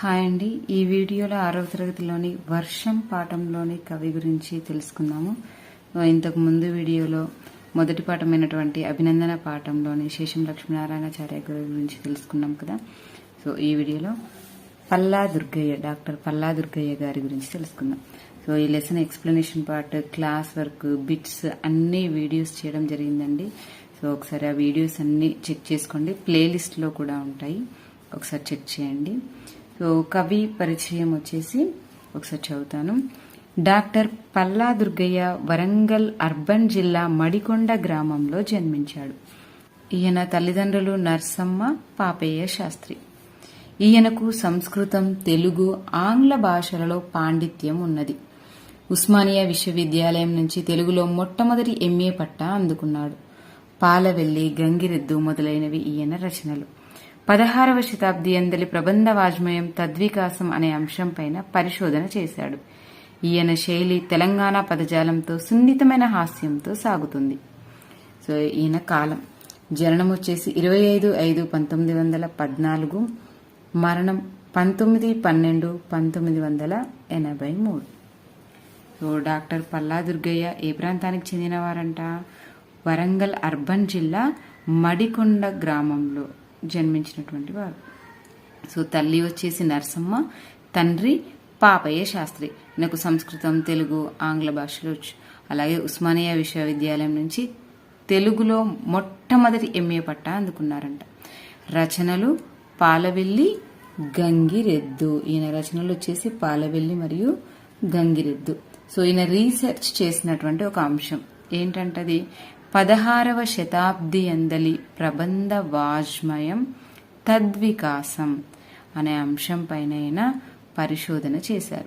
Hi అండి. ఈ వీడియోలో ఆరవ తరగతిలోని వర్షం పాఠంలోని కవి గురించి తెలుసుకుందాము. ఇంతకు ముందు వీడియోలో మొదటి పాఠమైనటువంటి అభినందన పాఠంలోని శేషం లక్ష్మీనారాయణాచార్య గారి గురించి తెలుసుకున్నాం కదా. సో ఈ వీడియోలో పల్లా దుర్గయ్య డాక్టర్ పల్లా దుర్గయ్య గారి గురించి తెలుసుకుందాం. సో ఈ lesson explanation part class work bits అన్ని వీడియోస్ చేయడం జరిగిందండి. సో ఒకసారి ఆ వీడియోస్ అన్ని చెక్ చేసుకోండి. ప్లేలిస్ట్లో కూడా ఉంటాయి. ఒకసారి చెక్ చేయండి. సో కవి పరిచయం వచ్చేసి ఒకసారి చదువుతాను. డాక్టర్ పల్లా దుర్గయ్య వరంగల్ అర్బన్ జిల్లా మడికొండ గ్రామంలో జన్మించాడు. ఈయన తల్లిదండ్రులు నర్సమ్మ పాపయ్య శాస్త్రి. ఈయనకు సంస్కృతం తెలుగు ఆంగ్ల భాషలలో పాండిత్యం ఉన్నది. ఉస్మానియా విశ్వవిద్యాలయం నుంచి తెలుగులో మొట్టమొదటి ఎంఏ పట్టా అందుకున్నాడు. పాలవెల్లి గంగిరెద్దు మొదలైనవి ఈయన రచనలు. పదహారవ శతాబ్ది అందలి ప్రబంధ వాజ్మయం తద్వికాసం అనే అంశంపైన పరిశోధన చేశాడు. ఈయన శైలి తెలంగాణ పదజాలంతో సున్నితమైన హాస్యంతో సాగుతుంది. సో ఈయన కాలం. జననం వచ్చేసి ఇరవై ఐదు ఐదు పంతొమ్మిది వందల పద్నాలుగు మరణం పంతొమ్మిది పన్నెండు పంతొమ్మిది వందల ఎనభై మూడు. సో డాక్టర్ పల్లా దుర్గయ్య ఏ ప్రాంతానికి చెందినవారంట? వరంగల్ అర్బన్ జిల్లా మడికొండ గ్రామంలో. జన్మించినటువంటి వారు. సో తల్లి వచ్చేసి నరసమ్మ తండ్రి పాపయ్య శాస్త్రి. నాకు సంస్కృతం తెలుగు ఆంగ్ల భాషలో వచ్చు. అలాగే ఉస్మానియా విశ్వవిద్యాలయం నుంచి తెలుగులో మొట్టమొదటి ఎంఏ పట్టా అందుకున్నారంట. రచనలు పాలవెల్లి గంగిరెద్దు. ఈయన రచనలు వచ్చేసి పాలవెల్లి మరియు గంగిరెద్దు. సో ఈయన రీసెర్చ్ చేసినటువంటి ఒక అంశం. ఏంటంటది? పదహారవ శతాబ్ది అందలి ప్రబంధ వాజ్మయం తద్వికాసం అనే అంశం పైన ఈయన పరిశోధన చేశారు.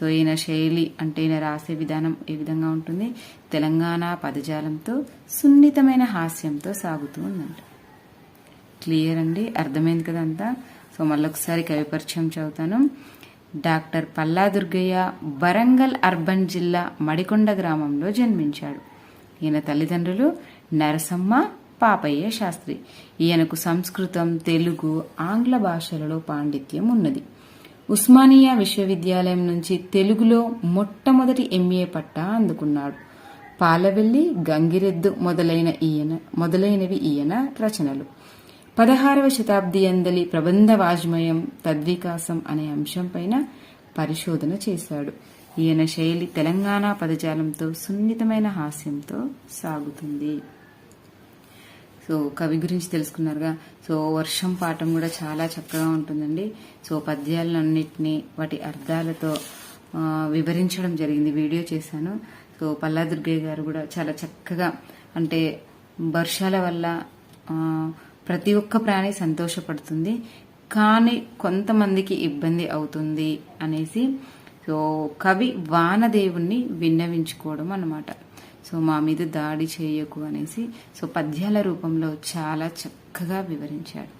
సో ఈయన శైలి అంటే ఈయన రాసే విధానం ఏ విధంగా ఉంటుంది? తెలంగాణ పదజాలంతో సున్నితమైన హాస్యంతో సాగుతూ ఉందంట. క్లియర్ అండి? అర్థమైంది కదంతా సో మళ్ళొకసారి కవి పరిచయం చదువుతాను. డాక్టర్ పల్లా దుర్గయ్య వరంగల్ అర్బన్ జిల్లా మడికొండ గ్రామంలో జన్మించాడు. ఈయన తల్లిదండ్రులు నరసమ్మ పాపయ్య శాస్త్రి. ఈయనకు సంస్కృతం తెలుగు ఆంగ్ల భాషలలో పాండిత్యం ఉన్నది. ఉస్మానియా విశ్వవిద్యాలయం నుంచి తెలుగులో మొట్టమొదటి ఎంఏ పట్టా అందుకున్నాడు. పాలవెల్లి గంగిరెద్దు మొదలైన ఈయన మొదలైనవి ఈయన రచనలు. పదహారవ శతాబ్ది అందలి ప్రబంధ వాజ్మయం తద్వికాసం అనే అంశంపైన పరిశోధన చేశాడు. ఈయన శైలి తెలంగాణ పదజాలంతో సున్నితమైన హాస్యంతో సాగుతుంది. సో కవి గురించి తెలుసుకున్నారుగా. సో వర్షం పాఠం కూడా చాలా చక్కగా ఉంటుందండి. సో పద్యాలన్నింటినీ వాటి అర్థాలతో వివరించడం జరిగింది. వీడియో చేశాను. సో పల్లా దుర్గయ్య గారు కూడా చాలా చక్కగా అంటే వర్షాల వల్ల ప్రతి ఒక్క ప్రాణి సంతోషపడుతుంది. కానీ కొంతమందికి ఇబ్బంది అవుతుంది అనేసి సో కవి వానదేవుణ్ణి విన్నవించుకోవడం అనమాట సో మా మీద దాడి చేయకు అనేసి సో పద్యాల రూపంలో చాలా చక్కగా వివరించాడు.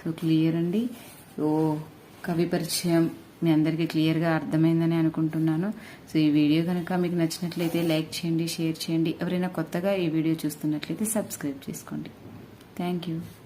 సో క్లియర్ అండి? ఓ కవి పరిచయం మీ అందరికీ క్లియర్గా అర్థమైందని అనుకుంటున్నాను. సో ఈ వీడియో కనుక మీకు నచ్చినట్లయితే లైక్ చేయండి షేర్ చేయండి. ఎవరైనా కొత్తగా ఈ వీడియో చూస్తున్నట్లయితే సబ్స్క్రైబ్ చేసుకోండి. Thank you.